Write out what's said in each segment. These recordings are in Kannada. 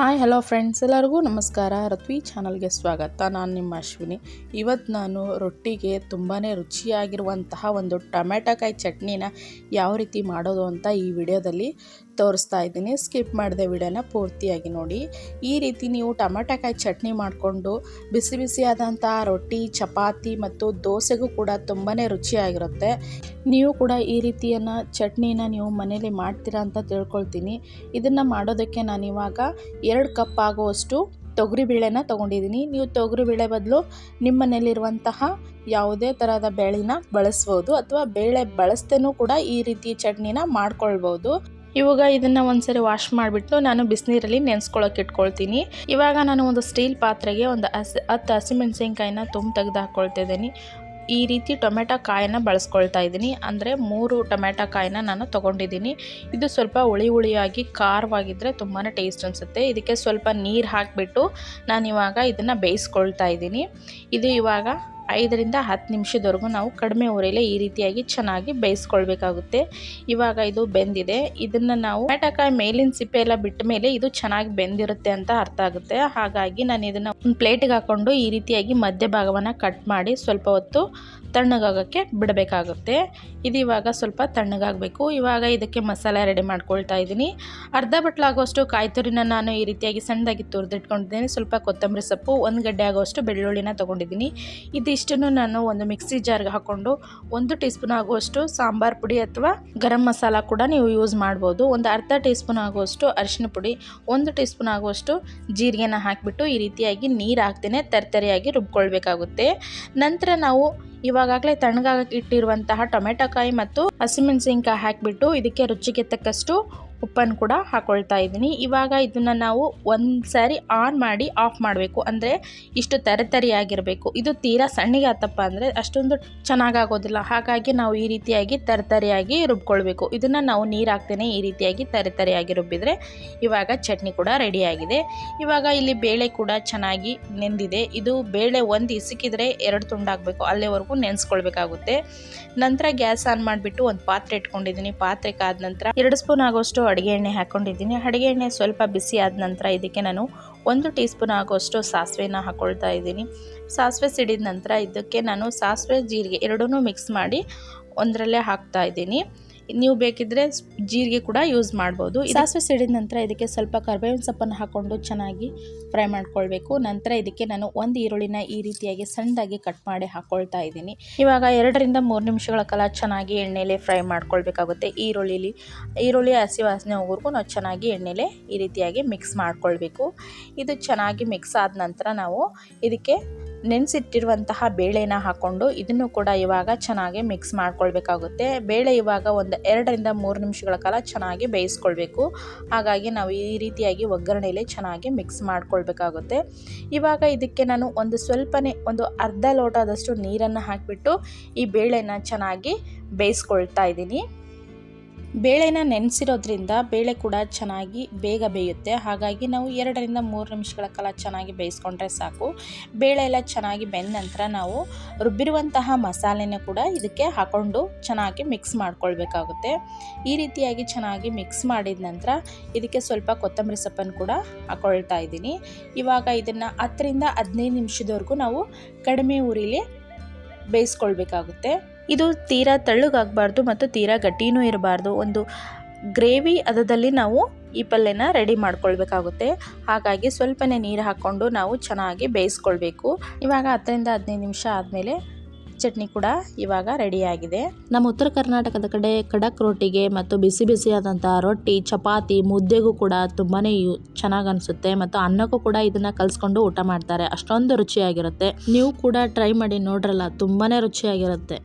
Hi, hello friends. ಎಲ್ಲರಿಗೂ ನಮಸ್ಕಾರ. ರತ್ವಿ ಚಾನಲ್ಗೆ ಸ್ವಾಗತ. ನಾನು ನಿಮ್ಮ ಅಶ್ವಿನಿ. ಇವತ್ತು ನಾನು ರೊಟ್ಟಿಗೆ ತುಂಬಾ ರುಚಿಯಾಗಿರುವಂತಹ ಒಂದು ಟೊಮೆಟೊಕಾಯಿ ಚಟ್ನಿನ ಯಾವ ರೀತಿ ಮಾಡೋದು ಅಂತ ಈ ವಿಡಿಯೋದಲ್ಲಿ ತೋರಿಸ್ತಾ ಇದ್ದೀನಿ. ಸ್ಕಿಪ್ ಮಾಡಿದೆ ವಿಡಿಯೋನ ಪೂರ್ತಿಯಾಗಿ ನೋಡಿ. ಈ ರೀತಿ ನೀವು ಟೊಮೆಟೊಕಾಯಿ ಚಟ್ನಿ ಮಾಡಿಕೊಂಡು ಬಿಸಿ ಬಿಸಿಯಾದಂತಹ ರೊಟ್ಟಿ, ಚಪಾತಿ ಮತ್ತು ದೋಸೆಗೂ ಕೂಡ ತುಂಬಾ ರುಚಿಯಾಗಿರುತ್ತೆ. ನೀವು ಕೂಡ ಈ ರೀತಿಯನ್ನು ಚಟ್ನಿನ ನೀವು ಮನೇಲಿ ಮಾಡ್ತೀರಾ ಅಂತ ತಿಳ್ಕೊಳ್ತೀನಿ. ಇದನ್ನು ಮಾಡೋದಕ್ಕೆ ನಾನು ಇವಾಗ ಎರಡು ಕಪ್ ಆಗುವಷ್ಟು ತೊಗರಿಬೇಳೆನ ತೊಗೊಂಡಿದ್ದೀನಿ. ನೀವು ತೊಗರಿಬೇಳೆ ಬದಲು ನಿಮ್ಮ ಮನೇಲಿರುವಂತಹ ಯಾವುದೇ ಥರದ ಬೇಳೆನ ಬಳಸ್ಬೋದು ಅಥವಾ ಬೇಳೆ ಬಳಸ್ದೇನೂ ಕೂಡ ಈ ರೀತಿ ಚಟ್ನಿನ ಮಾಡ್ಕೊಳ್ಬೋದು. ಇವಾಗ ಇದನ್ನು ಒಂದ್ಸರಿ ವಾಶ್ ಮಾಡಿಬಿಟ್ಟು ನಾನು ಬಿಸಿನೀರಲ್ಲಿ ನೆನೆಸ್ಕೊಳ್ಳೋಕೆ ಇಟ್ಕೊಳ್ತೀನಿ. ಇವಾಗ ನಾನು ಒಂದು ಸ್ಟೀಲ್ ಪಾತ್ರೆಗೆ ಒಂದು ಹಸಿ ಹತ್ತು ಹಸಿಮೆಣಸಿನ್ಕಾಯಿನ ತುಂಬ ತೆಗೆದು ಹಾಕ್ಕೊಳ್ತಾ ಇದ್ದೀನಿ. ಈ ರೀತಿ ಟೊಮೆಟೊ ಕಾಯನ್ನು ಬಳಸ್ಕೊಳ್ತಾ ಇದ್ದೀನಿ. ಅಂದರೆ ಮೂರು ಟೊಮೆಟೊ ಕಾಯಿನ ನಾನು ತೊಗೊಂಡಿದ್ದೀನಿ. ಇದು ಸ್ವಲ್ಪ ಹುಳಿ ಹುಳಿಯಾಗಿ ಖಾರವಾಗಿದ್ದರೆ ತುಂಬಾ ಟೇಸ್ಟ್ ಅನಿಸುತ್ತೆ. ಇದಕ್ಕೆ ಸ್ವಲ್ಪ ನೀರು ಹಾಕಿಬಿಟ್ಟು ನಾನಿವಾಗ ಇದನ್ನು ಬೇಯಿಸ್ಕೊಳ್ತಾ ಇದ್ದೀನಿ. ಇದು ಇವಾಗ ಐದರಿಂದ ಹತ್ತು ನಿಮಿಷದವರೆಗೂ ನಾವು ಕಡಿಮೆ ಉರಿಯಲ್ಲೇ ಈ ರೀತಿಯಾಗಿ ಚೆನ್ನಾಗಿ ಬೇಯಿಸ್ಕೊಳ್ಬೇಕಾಗುತ್ತೆ. ಇವಾಗ ಇದು ಬೆಂದಿದೆ. ಇದನ್ನು ನಾವು ಟೊಮೆಟೊಕಾಯಿ ಮೇಲಿನ ಸಿಪ್ಪೆ ಎಲ್ಲ ಬಿಟ್ಟ ಮೇಲೆ ಇದು ಚೆನ್ನಾಗಿ ಬೆಂದಿರುತ್ತೆ ಅಂತ ಅರ್ಥ ಆಗುತ್ತೆ. ಹಾಗಾಗಿ ನಾನು ಇದನ್ನು ಒಂದು ಪ್ಲೇಟಿಗೆ ಹಾಕ್ಕೊಂಡು ಈ ರೀತಿಯಾಗಿ ಮಧ್ಯ ಭಾಗವನ್ನು ಕಟ್ ಮಾಡಿ ಸ್ವಲ್ಪ ಹೊತ್ತು ತಣ್ಣಗಾಗೋಕ್ಕೆ ಬಿಡಬೇಕಾಗುತ್ತೆ. ಇದು ಇವಾಗ ಸ್ವಲ್ಪ ತಣ್ಣಗಾಗಬೇಕು. ಇವಾಗ ಇದಕ್ಕೆ ಮಸಾಲೆ ರೆಡಿ ಮಾಡ್ಕೊಳ್ತಾ ಇದ್ದೀನಿ. ಅರ್ಧ ಬಟ್ಲಾಗುವಷ್ಟು ಕಾಯಿ ತುರಿನ ನಾನು ಈ ರೀತಿಯಾಗಿ ಸಣ್ಣದಾಗಿ ತುರಿದಿಟ್ಕೊಂಡಿದ್ದೀನಿ. ಸ್ವಲ್ಪ ಕೊತ್ತಂಬರಿ ಸೊಪ್ಪು, ಒಂದು ಗಡ್ಡೆ ಆಗುವಷ್ಟು ಬೆಳ್ಳುಳ್ಳಿನ ತೊಗೊಂಡಿದ್ದೀನಿ. ಇದಿಷ್ಟನ್ನು ನಾನು ಒಂದು ಮಿಕ್ಸಿ ಜಾರ್ಗೆ ಹಾಕ್ಕೊಂಡು ಒಂದು ಟೀ ಸ್ಪೂನ್ ಆಗುವಷ್ಟು ಸಾಂಬಾರ್ ಪುಡಿ ಅಥವಾ ಗರಂ ಮಸಾಲ ಕೂಡ ನೀವು ಯೂಸ್ ಮಾಡ್ಬೋದು. ಒಂದು ಅರ್ಧ ಟೀ ಸ್ಪೂನ್ ಆಗುವಷ್ಟು ಅರಿಶಿನ ಪುಡಿ, ಒಂದು ಟೀ ಸ್ಪೂನ್ ಆಗುವಷ್ಟು ಜೀರಿಗೆನ ಹಾಕಿಬಿಟ್ಟು ಈ ರೀತಿಯಾಗಿ ನೀರು ಹಾಕ್ತೇನೆ ತರ್ತರಿಯಾಗಿ ರುಬ್ಕೊಳ್ಬೇಕಾಗುತ್ತೆ. ನಂತರ ನಾವು ಇವಾಗಲೇ ತಣ್ಣಗಾಗಕ್ಕೆ ಇಟ್ಟಿರುವಂತಹ ಟೊಮೆಟೊಕಾಯಿ ಮತ್ತು ಹಸಿಮೆಣಸಿನ್ಕಾಯಿ ಹಾಕಿಬಿಟ್ಟು ಇದಕ್ಕೆ ರುಚಿಗೆ ತಕ್ಕಷ್ಟು ಉಪ್ಪನ್ನು ಕೂಡ ಹಾಕೊಳ್ತಾ ಇದ್ದೀನಿ. ಇವಾಗ ಇದನ್ನು ನಾವು ಒಂದು ಸಾರಿ ಆನ್ ಮಾಡಿ ಆಫ್ ಮಾಡಬೇಕು. ಅಂದರೆ ಇಷ್ಟು ತರತರಿಯಾಗಿರಬೇಕು ಇದು ತೀರಾ ಸಣ್ಣಗೆ ಆತಪ್ಪ ಅಂದರೆ ಅಷ್ಟೊಂದು ಚೆನ್ನಾಗಾಗೋದಿಲ್ಲ. ಹಾಗಾಗಿ ನಾವು ಈ ರೀತಿಯಾಗಿ ತರತರಿಯಾಗಿ ರುಬ್ಕೊಳ್ಬೇಕು. ಇದನ್ನು ನಾವು ನೀರು ಹಾಕ್ತೇನೆ ಈ ರೀತಿಯಾಗಿ ತರತರಿಯಾಗಿ ರುಬ್ಬಿದರೆ ಇವಾಗ ಚಟ್ನಿ ಕೂಡ ರೆಡಿಯಾಗಿದೆ ಇವಾಗ ಇಲ್ಲಿ ಬೇಳೆ ಕೂಡ ಚೆನ್ನಾಗಿ ನೆಂದಿದೆ. ಇದು ಬೇಳೆ ಒಂದು ಇಸಿಕಿದ್ರೆ ಎರಡು ತುಂಡಾಗಬೇಕು. ಅಲ್ಲಿವರೆಗೂ ನೆನೆಸ್ಕೊಳ್ಬೇಕಾಗುತ್ತೆ. ನಂತರ ಗ್ಯಾಸ್ ಆನ್ ಮಾಡಿಬಿಟ್ಟು ಒಂದು ಪಾತ್ರೆ ಇಟ್ಕೊಂಡಿದ್ದೀನಿ. ಪಾತ್ರೆ ಕಾದ ನಂತರ ಎರಡು ಸ್ಪೂನ್ ಆಗೋಷ್ಟು ಅಡುಗೆ ಎಣ್ಣೆ ಹಾಕ್ಕೊಂಡಿದ್ದೀನಿ ಅಡುಗೆ ಎಣ್ಣೆ ಸ್ವಲ್ಪ ಬಿಸಿ ಆದ ನಂತರ ಇದಕ್ಕೆ ನಾನು ಒಂದು ಟೀ ಸ್ಪೂನ್ ಆಗೋಷ್ಟು ಸಾಸಿವೆನ ಹಾಕ್ಕೊಳ್ತಾ ಇದ್ದೀನಿ. ಸಾಸಿವೆ ಸಿಡಿದ ನಂತರ ಇದಕ್ಕೆ ನಾನು ಸಾಸಿವೆ ಜೀರಿಗೆ ಎರಡೂ ಮಿಕ್ಸ್ ಮಾಡಿ ಒಂದರಲ್ಲೇ ಹಾಕ್ತಾ ಇದ್ದೀನಿ. ನೀವು ಬೇಕಿದ್ರೆ ಜೀರಿಗೆ ಕೂಡ ಯೂಸ್ ಮಾಡ್ಬೋದು. ಸಾಸಿವೆ ಸಿಡಿದ ನಂತರ ಇದಕ್ಕೆ ಸ್ವಲ್ಪ ಕರ್ಬೇವಿನ ಸೊಪ್ಪನ್ನು ಹಾಕ್ಕೊಂಡು ಚೆನ್ನಾಗಿ ಫ್ರೈ ಮಾಡ್ಕೊಳ್ಬೇಕು. ನಂತರ ಇದಕ್ಕೆ ನಾನು ಒಂದು ಈರುಳ್ಳಿನ ಈ ರೀತಿಯಾಗಿ ಸಣ್ಣದಾಗಿ ಕಟ್ ಮಾಡಿ ಹಾಕ್ಕೊಳ್ತಾ ಇದ್ದೀನಿ. ಇವಾಗ ಎರಡರಿಂದ ಮೂರು ನಿಮಿಷಗಳ ಕಾಲ ಚೆನ್ನಾಗಿ ಎಣ್ಣೆಲೆ ಫ್ರೈ ಮಾಡ್ಕೊಳ್ಬೇಕಾಗುತ್ತೆ. ಈರುಳ್ಳಿಲಿ, ಈರುಳ್ಳಿ, ಹಸಿ ವಾಸನೆ ಹೋಗೋರ್ಗೂ ನಾವು ಚೆನ್ನಾಗಿ ಎಣ್ಣೆಲೆ ಈ ರೀತಿಯಾಗಿ ಮಿಕ್ಸ್ ಮಾಡ್ಕೊಳ್ಬೇಕು. ಇದು ಚೆನ್ನಾಗಿ ಮಿಕ್ಸ್ ಆದ ನಂತರ ನಾವು ಇದಕ್ಕೆ ನೆನೆಸಿಟ್ಟಿರುವಂತಹ ಬೇಳೆನ ಹಾಕ್ಕೊಂಡು ಇದನ್ನು ಕೂಡ ಇವಾಗ ಚೆನ್ನಾಗಿ ಮಿಕ್ಸ್ ಮಾಡ್ಕೊಳ್ಬೇಕಾಗುತ್ತೆ. ಬೇಳೆ ಇವಾಗ ಒಂದು ಎರಡರಿಂದ ಮೂರು ನಿಮಿಷಗಳ ಕಾಲ ಚೆನ್ನಾಗಿ ಬೇಯಿಸ್ಕೊಳ್ಬೇಕು. ಹಾಗಾಗಿ ನಾವು ಈ ರೀತಿಯಾಗಿ ಒಗ್ಗರಣೆಯಲ್ಲಿ ಚೆನ್ನಾಗಿ ಮಿಕ್ಸ್ ಮಾಡ್ಕೊಳ್ಬೇಕಾಗುತ್ತೆ. ಇವಾಗ ಇದಕ್ಕೆ ನಾನು ಒಂದು ಸ್ವಲ್ಪನೇ ಒಂದು ಅರ್ಧ ಲೋಟದಷ್ಟು ನೀರನ್ನು ಹಾಕಿಬಿಟ್ಟು ಈ ಬೇಳೆನ ಚೆನ್ನಾಗಿ ಬೇಯಿಸ್ಕೊಳ್ತಾ ಇದ್ದೀನಿ. ಬೇಳೆನ ನೆನೆಸಿರೋದ್ರಿಂದ ಬೇಳೆ ಕೂಡ ಚೆನ್ನಾಗಿ ಬೇಗ ಬೇಯುತ್ತೆ. ಹಾಗಾಗಿ ನಾವು ಎರಡರಿಂದ ಮೂರು ನಿಮಿಷಗಳ ಕಾಲ ಚೆನ್ನಾಗಿ ಬೇಯಿಸ್ಕೊಂಡ್ರೆ ಸಾಕು. ಬೇಳೆ ಎಲ್ಲ ಚೆನ್ನಾಗಿ ಬೆಂದ ನಂತರ ನಾವು ರುಬ್ಬಿರುವಂತಹ ಮಸಾಲೆನ ಕೂಡ ಇದಕ್ಕೆ ಹಾಕ್ಕೊಂಡು ಚೆನ್ನಾಗಿ ಮಿಕ್ಸ್ ಮಾಡ್ಕೊಳ್ಬೇಕಾಗುತ್ತೆ. ಈ ರೀತಿಯಾಗಿ ಚೆನ್ನಾಗಿ ಮಿಕ್ಸ್ ಮಾಡಿದ ನಂತರ ಇದಕ್ಕೆ ಸ್ವಲ್ಪ ಕೊತ್ತಂಬರಿ ಸೊಪ್ಪನ್ನು ಕೂಡ ಹಾಕ್ಕೊಳ್ತಾ ಇದ್ದೀನಿ. ಇವಾಗ ಇದನ್ನು ಹತ್ತರಿಂದ ಹದಿನೈದು ನಿಮಿಷದವರೆಗೂ ನಾವು ಕಡಿಮೆ ಉರಿಲಿ ಬೇಯಿಸ್ಕೊಳ್ಬೇಕಾಗುತ್ತೆ. ಇದು ತೀರಾ ತಳ್ಳಗಾಗಬಾರ್ದು ಮತ್ತು ತೀರಾ ಗಟ್ಟಿನೂ ಇರಬಾರ್ದು. ಒಂದು ಗ್ರೇವಿ ಅದದಲ್ಲಿ ನಾವು ಈ ಪಲ್ಯನ ರೆಡಿ ಮಾಡ್ಕೊಳ್ಬೇಕಾಗುತ್ತೆ. ಹಾಗಾಗಿ ಸ್ವಲ್ಪನೇ ನೀರು ಹಾಕ್ಕೊಂಡು ನಾವು ಚೆನ್ನಾಗಿ ಬೇಯಿಸ್ಕೊಳ್ಬೇಕು. ಇವಾಗ ಹತ್ತರಿಂದ ಹದಿನೈದು ನಿಮಿಷ ಆದಮೇಲೆ ಚಟ್ನಿ ಕೂಡ ಇವಾಗ ರೆಡಿಯಾಗಿದೆ. ನಮ್ಮ ಉತ್ತರ ಕರ್ನಾಟಕದ ಕಡೆ ಖಡಕ್ ರೊಟ್ಟಿಗೆ ಮತ್ತು ಬಿಸಿ ಬಿಸಿಯಾದಂಥ ರೊಟ್ಟಿ, ಚಪಾತಿ, ಮುದ್ದೆಗೂ ಕೂಡ ತುಂಬಾ ಚೆನ್ನಾಗಿ ಅನಿಸುತ್ತೆ ಮತ್ತು ಅನ್ನಕ್ಕೂ ಕೂಡ ಇದನ್ನು ಕಲಿಸ್ಕೊಂಡು ಊಟ ಮಾಡ್ತಾರೆ. ಅಷ್ಟೊಂದು ರುಚಿಯಾಗಿರುತ್ತೆ. ನೀವು ಕೂಡ ಟ್ರೈ ಮಾಡಿ ನೋಡ್ರಲ್ಲ ತುಂಬಾ ರುಚಿಯಾಗಿರುತ್ತೆ.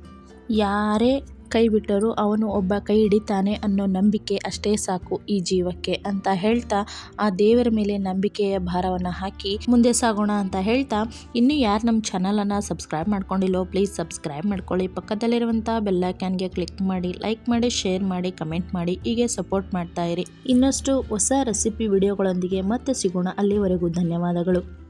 ಯಾರೇ ಕೈ ಬಿಟ್ಟರೂ ಅವನು ಒಬ್ಬ ಕೈ ಹಿಡಿತಾನೆ ಅನ್ನೋ ನಂಬಿಕೆ ಅಷ್ಟೇ ಸಾಕು ಈ ಜೀವಕ್ಕೆ ಅಂತ ಹೇಳ್ತಾ ಆ ದೇವರ ಮೇಲೆ ನಂಬಿಕೆಯ ಭಾರವನ್ನು ಹಾಕಿ ಮುಂದೆ ಸಾಗೋಣ ಅಂತ ಹೇಳ್ತಾ. ಇನ್ನೂ ಯಾರು ನಮ್ಮ ಚಾನಲನ್ನು ಸಬ್ಸ್ಕ್ರೈಬ್ ಮಾಡ್ಕೊಂಡಿಲ್ಲೋ ಪ್ಲೀಸ್ ಸಬ್ಸ್ಕ್ರೈಬ್ ಮಾಡ್ಕೊಳ್ಳಿ. ಪಕ್ಕದಲ್ಲಿರುವಂಥ ಬೆಲ್ಲೈಕನ್ಗೆ ಕ್ಲಿಕ್ ಮಾಡಿ ಲೈಕ್ ಮಾಡಿ ಶೇರ್ ಮಾಡಿ ಕಮೆಂಟ್ ಮಾಡಿ, ಹೀಗೆ ಸಪೋರ್ಟ್ ಮಾಡ್ತಾ ಇರಿ. ಇನ್ನಷ್ಟು ಹೊಸ ರೆಸಿಪಿ ವಿಡಿಯೋಗಳೊಂದಿಗೆ ಮತ್ತೆ ಸಿಗೋಣ. ಅಲ್ಲಿವರೆಗೂ ಧನ್ಯವಾದಗಳು.